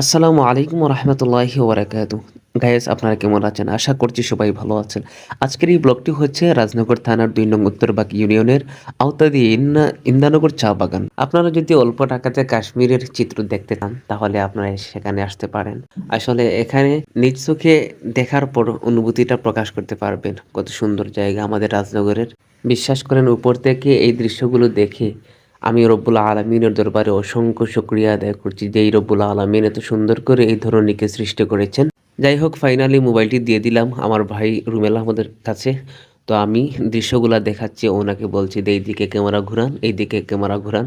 আসসালামু আলাইকুম রহমতুল্লাহি ওবরাকাতু। গায়েস, আপনারা কেমন আছেন? আশা করছি সবাই ভালো আছেন। আজকের এই ব্লগটি হচ্ছে রাজনগর থানার দুই নং উত্তরবাগ ইউনিয়নের আওতাধীন ইন্দানগর চা বাগান। আপনারা যদি অল্প টাকাতে কাশ্মীরের চিত্র দেখতে চান, তাহলে আপনারা সেখানে আসতে পারেন। আসলে এখানে নিজ চোখে দেখার পর অনুভূতিটা প্রকাশ করতে পারবেন। কত সুন্দর জায়গা আমাদের রাজনগরের। বিশ্বাস করেন, উপর থেকে এই দৃশ্যগুলো দেখে আমি রব্বুল আলমিনের দরবারে অসংখ্য শুক্রিয়া আদায় করছি যে এই রব্বুল আলমিন এত সুন্দর করে এই ধরনীকে সৃষ্টি করেছেন। যাই হোক ফাইনালি মোবাইলটি দিয়ে দিলাম আমার ভাই রুমেল আহমদের কাছে। তো আমি দৃশ্যগুলো দেখাচ্ছি, ওনাকে বলছি যে এইদিকে ক্যামেরা ঘুরান, এইদিকে ক্যামেরা ঘুরান।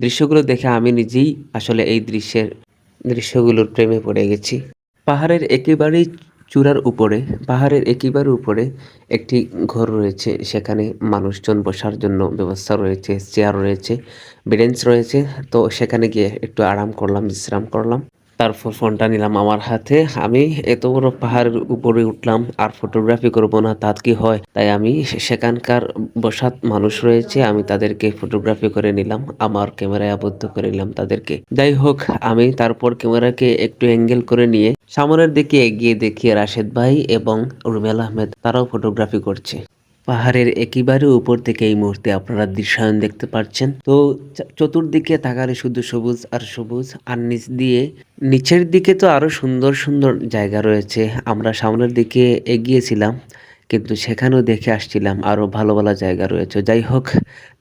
দৃশ্যগুলো দেখে আমি নিজেই আসলে এই দৃশ্যের দৃশ্যগুলোর প্রেমে পড়ে গেছি। পাহাড়ের একেবারেই চূড়ার উপরে, পাহাড়ের একেবারে উপরে একটি ঘর রয়েছে। সেখানে মানুষজন বসার জন্য ব্যবস্থা রয়েছে, চেয়ার রয়েছে, বেঞ্চ রয়েছে। তো সেখানে গিয়ে একটু আরাম করলাম, বিশ্রাম করলাম। তারপর ফোনটা নিলাম আমার হাতে। আমি এত বড় পাহাড়ের উপরে উঠলাম, আর ফটোগ্রাফি করব না তা কি হয়? তাই আমি সেখানকার বসাত মানুষ রয়েছে, আমি তাদেরকে ফটোগ্রাফি করে নিলাম, আমার ক্যামেরায় আবদ্ধ করে নিলাম তাদেরকে। যাই হোক, আমি তারপর ক্যামেরাকে একটু অ্যাঙ্গেল করে নিয়ে সামনের দিকে এগিয়ে দেখি রাশেদ ভাই এবং রুমেল আহমেদ, তারাও ফটোগ্রাফি করছে। পাহাড়ের একেবারে উপর থেকে এই মুহূর্তে আপনারা দৃশ্যায়ন দেখতে পাচ্ছেন তো চতুর্দিকে তাকালে শুধু সবুজ আর সবুজ, আর নিচ দিয়ে, নিচের দিকে তো আরও সুন্দর সুন্দর জায়গা রয়েছে। আমরা সামনের দিকে এগিয়েছিলাম, কিন্তু সেখানেও দেখে আসছিলাম আরও ভালো ভালো জায়গা রয়েছে। যাই হোক,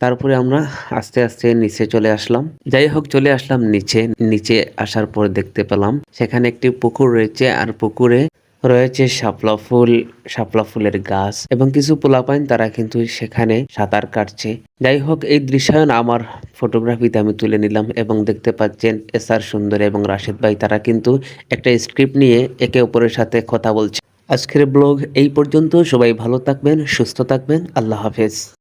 তারপরে আমরা আস্তে আস্তে নিচে চলে আসলাম। যাই হোক, চলে আসলাম নিচে। নিচে আসার পর দেখতে পেলাম, সেখানে একটি পুকুর রয়েছে, আর পুকুরে রয়েছে শাপলা ফুল, শাপলা ফুলের গাছ এবং কিছু পোলাপাইন তারা কিন্তু সেখানে সাঁতার কাটছে। যাই হোক এই দৃশ্যায়ন আমার ফটোগ্রাফিতে আমি তুলে নিলাম এবং দেখতে পাচ্ছেন এস আর সুন্দর এবং রাশেদ ভাই, তারা কিন্তু একটা স্ক্রিপ্ট নিয়ে একে অপরের সাথে কথা বলছে। আজকের ব্লগ এই পর্যন্ত। সবাই ভালো থাকবেন, সুস্থ থাকবেন। আল্লাহ হাফেজ।